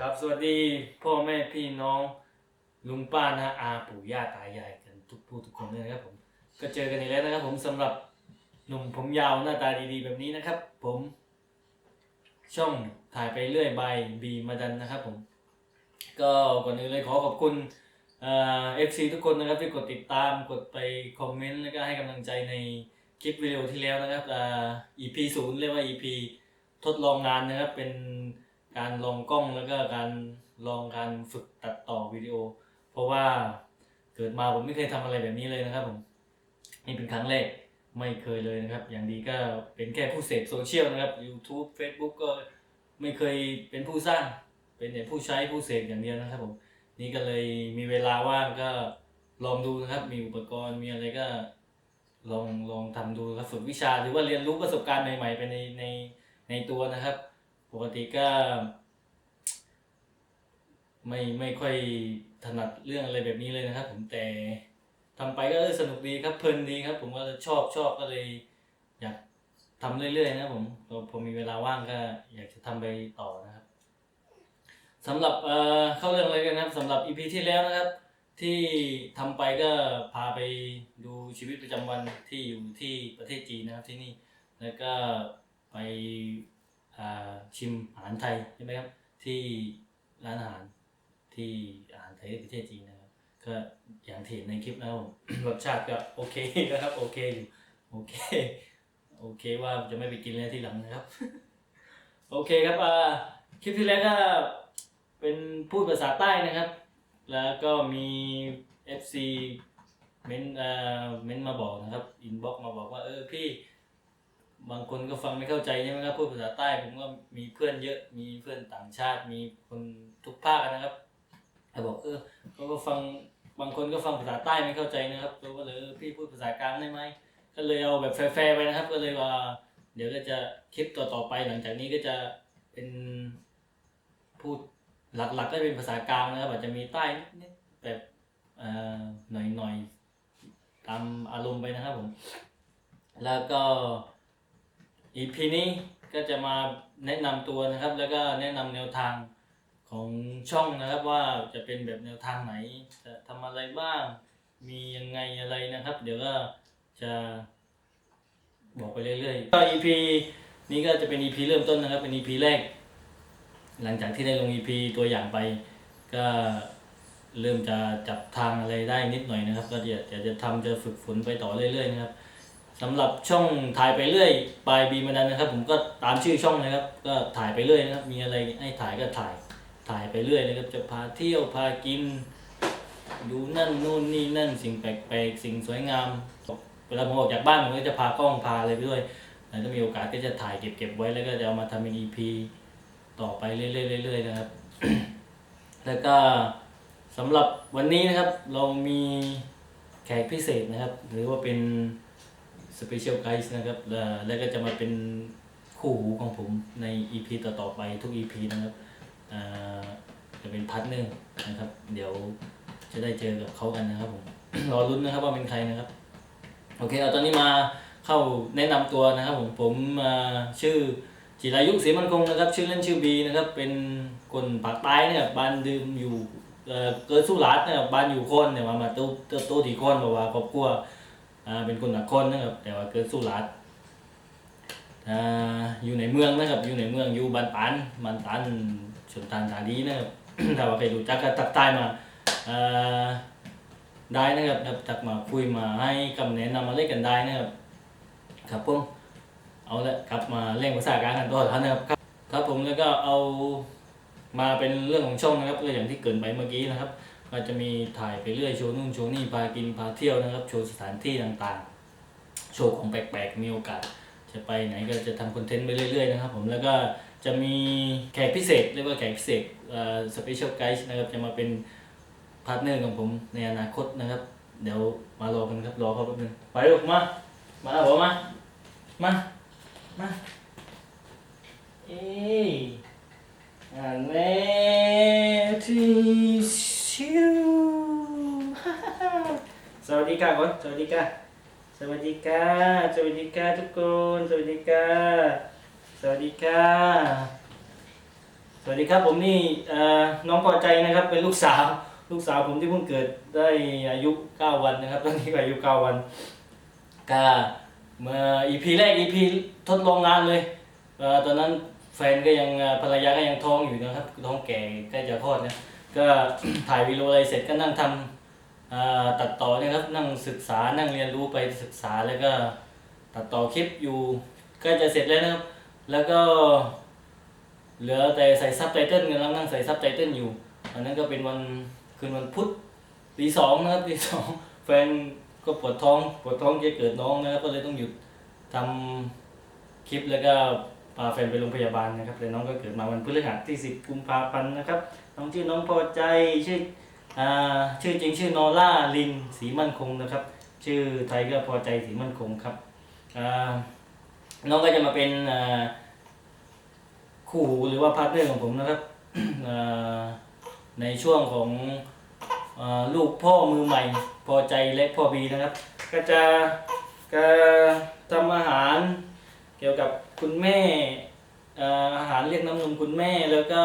ครับสวัสดีพ่อแม่พี่น้องลุงป้านะอาปู่ย่าตายายกันทุกผู้ทุกคนเลยนะครับผมก็เจอกันอีกแล้วนะครับ ผมสำหรับหนุ่มผมยาวหน้าตาดีๆ แบบนี้นะครับ ผม ช่องถ่ายไปเรื่อยใบบีมาดันนะครับ ผม ก็ก่อนอื่นเลยขอขอบคุณเอฟซีทุกคนนะครับที่กดติดตามกดไปคอมเมนต์แล้วก็ให้กำลังใจในคลิปวิดีโอที่แล้วนะครับอ่า EP ศูนย์เรียกว่า EP ทดลองงานนะครับเป็น การลองกล้องแล้วก็การลองการฝึกตัดต่อวิดีโอ เพราะว่าเกิดมาผมไม่เคยทำอะไรแบบนี้เลยนะครับผมนี่เป็นครั้งแรกไม่เคยเลยนะครับ อย่างดีก็เป็นแค่ผู้เสพโซเชียลนะครับ YouTube Facebook ก็ไม่เคยเป็นผู้สร้าง เป็นแต่ผู้ใช้ผู้เสพอย่างเดียวนะครับผม นี่ก็เลยมีเวลาว่างก็ลองดูนะครับ มีอุปกรณ์มีอะไรก็ลองลองทำดูครับฝึกวิชาหรือว่าเรียนรู้ประสบการณ์ใหม่ๆไปในในในตัวนะครับ ปกติก็ไม่ไม่ค่อยถนัดเรื่องอะไรแบบนี้เลยนะครับ ผมแต่ทำไปก็สนุกดีครับเพลินดีครับ ผมก็ชอบชอบก็เลย อยากทำเรื่อยๆนะครับผมพอมีเวลาว่างก็อยากจะทำไปต่อนะครับสำหรับเอ่อเข้าเรื่องเลยกันนะครับสำหรับ EP ที่แล้วนะครับ ที่ทำไปก็พาไปดูชีวิตประจำวันที่อยู่ที่ประเทศจีนนะครับที่นี่แล้วก็ไป ชิมอาหารไทยใช่ไหมครับ ที่ร้านอาหารที่อาหารไทยที่ประเทศจีนนะครับ ก็อย่างที่เห็นในคลิปนะครับรสชาติก็โอเคนะครับ โอเคอยู่โอเค โอเคว่าจะไม่ไปกินแล้วที่หลังนะครับ โอเคครับอ่าคลิปที่แล้วก็เป็นพูดภาษาใต้นะครับ แล้วก็มี FC เม้นเอ่อเม้นมาบอกนะครับ อินบ็อกมาบอกว่าเออพี่ บางคนก็ฟังไม่เข้าใจใช่ไหมครับพูดภาษาใต้ผมก็มีเพื่อนเยอะมีเพื่อนต่างชาติมีคนทุกภาคนะครับแต่บอกเออเขาก็ฟังบางคนก็ฟังภาษาใต้ไม่เข้าใจนะครับเราก็เลยพี่พูดภาษากลางได้ไหมก็เลยเอาแบบแฟร์ๆไปนะครับ ก็เลยว่า เดี๋ยวก็จะคลิปต่อๆไปหลังจากนี้ก็จะเป็นพูดหลักๆก็เป็นภาษากลางนะครับอาจจะมีใต้นิดๆแบบเอ่อหน่อยๆตามอารมณ์ไปนะครับผม แล้วก็ EP นี้ก็จะมาแนะนำตัวนะครับ แล้วก็แนะนำแนวทางของช่องนะครับว่าจะเป็นแบบแนวทางไหน จะทำอะไรบ้าง มียังไงอะไรนะครับ เดี๋ยวก็จะบอกไปเรื่อยๆก็ EP นี้ก็จะเป็น EP เริ่มต้นนะครับ เป็น EP แรก หลังจากที่ได้ลง EP ตัวอย่างไป ก็เริ่มจะจับทางอะไรได้นิดหน่อยนะครับ ก็เดี๋ยวจะจะทำจะฝึกฝนไปต่อเรื่อยๆนะครับ สำหรับช่องถ่ายไปเรื่อยปลายบีมานันนะครับ ผมก็ตามชื่อช่องนะครับ ก็ถ่ายไปเรื่อยนะครับ มีอะไรให้ถ่ายก็ถ่ายถ่ายไปเรื่อยนะครับ จะพาเที่ยวพากินดูนั่นนู่นนี่นั่นสิ่งแปลกๆสิ่งสวยงามเวลาผมออกจากบ้านผมก็จะพากล้องพาอะไรไปด้วยแล้วถ้ามีโอกาสก็จะถ่ายเก็บๆไว้แล้วก็จะเอามาทำเป็น EP ต่อไปเรื่อยๆเรื่อยๆนะครับ แล้วก็สำหรับวันนี้นะครับเรามีแขกพิเศษนะครับ หรือว่าเป็น สเปเชียลไกด์นะครับแล้วก็จะมาเป็นคู่หูของผมใน EP ต่อๆไปทุก EP นะครับจะเป็นพาร์ทเนอร์นะครับ เดี๋ยวจะได้เจอกับเขากันนะครับผมรอรุ้นนะครับว่าเป็นใครนะครับ โอเคเอาตอนนี้มาเข้าแนะนำตัวนะครับผมผมชื่อจิรายุศรีมันคงนะครับ ชื่อเล่นชื่อบีนะครับ เป็นคนปากใต้เนี่ยบ้านดื่มอยู่เออเกิดสุราษฎร์เนี่ยบ้านอยู่คนเนี่ยมามาโตโตโตที่โคนบอกว่าครอบครัว อ่าเป็นคนนครนะครับ แต่ว่าเกิดสุราษฎร์อ่าอยู่ในเมืองนะครับ อยู่ในเมืองอยู่บ้านปันบ้านปันชนทานธานีนะครับ ถ้าว่าใครรู้จักก็ทักทายมาอ่าได้นะครับทักมาคุยมาให้คำแนะนำมาเล่นกันได้นะครับ ครับผมเอาละครับมาเล่นภาษากลางกันต่อแล้วนะครับครับครับผมแล้วก็เอามาเป็นเรื่องของช่องนะครับก็อย่างที่เกินไปเมื่อกี้นะครับ ก็จะมีถ่ายไปเรื่อยโชว์นู่นโชว์นี่พากินพาเที่ยวนะครับ โชว์สถานที่ต่างๆ โชว์ของแปลกๆ มีโอกาส จะไปไหนก็จะทำคอนเทนต์ไปเรื่อยๆนะครับผมแล้วก็จะมีแขกพิเศษเรียกว่าแขกพิเศษเอ่อสเปเชียลไกด์นะครับจะมาเป็นพาร์ทเนอร์ของผมในอนาคตนะครับ เดี๋ยวมารอกันครับรอเขาแป๊บนึงไปลูกมา มาหัวมา มา มาเอ้ยอันแมที่ ชิวสวัสดีค่ะก่อนสวัสดีค่ะสวัสดีค่ะสวัสดีค่ะทุกคน สวัสดีค่ะสวัสดีค่ะสสวัสดีครับผมนี่เอ่อน้องพอใจนะครับเป็นลูกสาว ลูกสาวผมที่เพิ่งเกิดได้อายุ 9 วันนะครับตอนนี้ก็อายุ9วันก็เมื่อ EP แรก EP ทดลองงานเลยเออตอนนั้นแฟนก็ยังภรรยาก็ยังท้องอยู่นะครับท้องแก่ใกล้จะคลอดนะ ก็ถ่ายวีดีโออะไรเสร็จก็นั่งทำอ่าตัดต่อเนะครับนั่งศึกษานั่งเรียนรู้ไปศึกษาแล้วก็ตัดต่อคลิปอยู่กล้จะเสร็จแล้วนะครับ แล้วก็เหลือแต่ใส่ซับไตเติลกำลังนั่งใส่ซับไตเติลอยู่อันนั้นก็เป็นวันคืนวันพุธตีสองนะครับตีสองแฟนก็ปวดท้องปวดท้องจะเกิดน้องนะครับก็เลยต้องหยุดทำคลิปแล้วก็พาแฟนไปโรงพยาบาลนะครับแต่น้องก็เกิดมาวันพฤหัสที่ 10 กุมภาพันธ์นะครับ น้องชื่อน้องพอใจชื่ออ่าชื่อจริงชื่อนอร่าลินสีมั่นคงนะครับ ชื่อไทยก็พอใจสีมั่นคงครับอ่าน้องก็จะมาเป็นอ่าคู่หูหรือว่าพาร์ทเนอร์ของผมนะครับอ่อในช่วงของอ่อลูกพ่อมือใหม่ พอใจและพ่อบีนะครับ ก็จะก็ทำอาหารเกี่ยวกับคุณแม่อ่ออาหารเรียกน้ำนมคุณแม่แล้วก็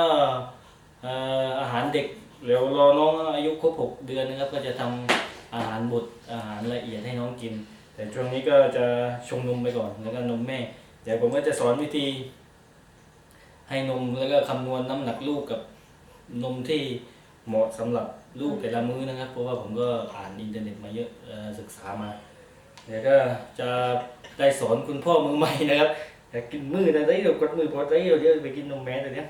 อาหารเด็กเดี๋ยวรอน้องอายุครบหกเดือนนะครับ ก็จะทำอาหารบดอาหารละเอียดให้น้องกิน แต่ช่วงนี้ก็จะชงนมไปก่อนแล้วก็นมแม่เดี๋ยวผมก็จะสอนวิธี ให้นมแล้วก็คำนวณน้ำหนักลูกกับนมที่เหมาะสำหรับลูกแต่ละมื้อนะครับ เพราะว่าผมก็อ่านอินเทอร์เน็ตมาเยอะศึกษามาเดี๋ยวก็จะได้สอนคุณพ่อมือใหม่นะครับอยากกินมือแต่ได้เดี๋ยวกดมือพอได้เดี๋ยวเดี๋ยวไปกินนมแม่แต่เนี้ย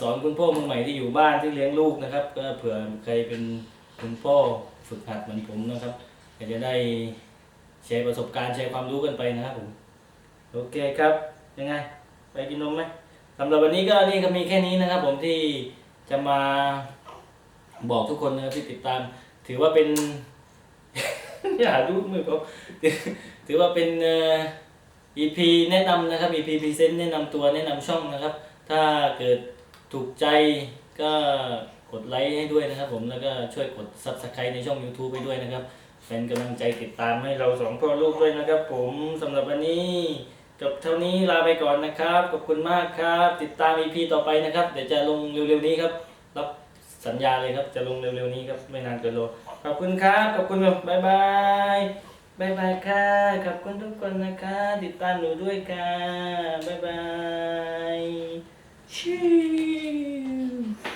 สอนคุณพ่อมือใหม่ที่อยู่บ้านที่เลี้ยงลูกนะครับ ก็เผื่อใครเป็นคุณพ่อฝึกหัดเหมือนผมนะครับก็จะได้แชร์ประสบการณ์แชร์ความรู้กันไปนะครับผมโอเคครับยังไง ไปกินนมไหมสำหรับวันนี้ก็นี่ก็มีแค่นี้นะครับ ผมที่จะมาบอกทุกคนนะครับที่ติดตาม ถือว่าเป็นอย่าดูมือเขาถือว่าเป็นอ่อ EP แนะนำนะครับ EP present แนะนำตัวแนะนำช่องนะครับ ถ้าเกิดถูกใจก็กดไลค์ให้ด้วยนะครับผมแล้วก็ช่วยกด subscribe ในช่อง YouTube ไปด้วยนะครับเป็นกำลังใจติดตามให้เราสองพ่อลูกด้วยนะครับผมสำหรับวันนี้จบเท่านี้ลาไปก่อนนะครับ ขอบคุณมากครับ ติดตาม EP ต่อไปนะครับ เดี๋ยวจะลงเร็วๆนี้ครับ รับสัญญาเลยครับ จะลงเร็วๆนี้ครับ ไม่นานเกินรอขอบคุณครับ ขอบคุณครับบ๊ายบายบ๊ายบายค่ะ ขอบคุณทุกคนนะคะ ติดตามหนูด้วยค่ะบ๊ายบาย ชิว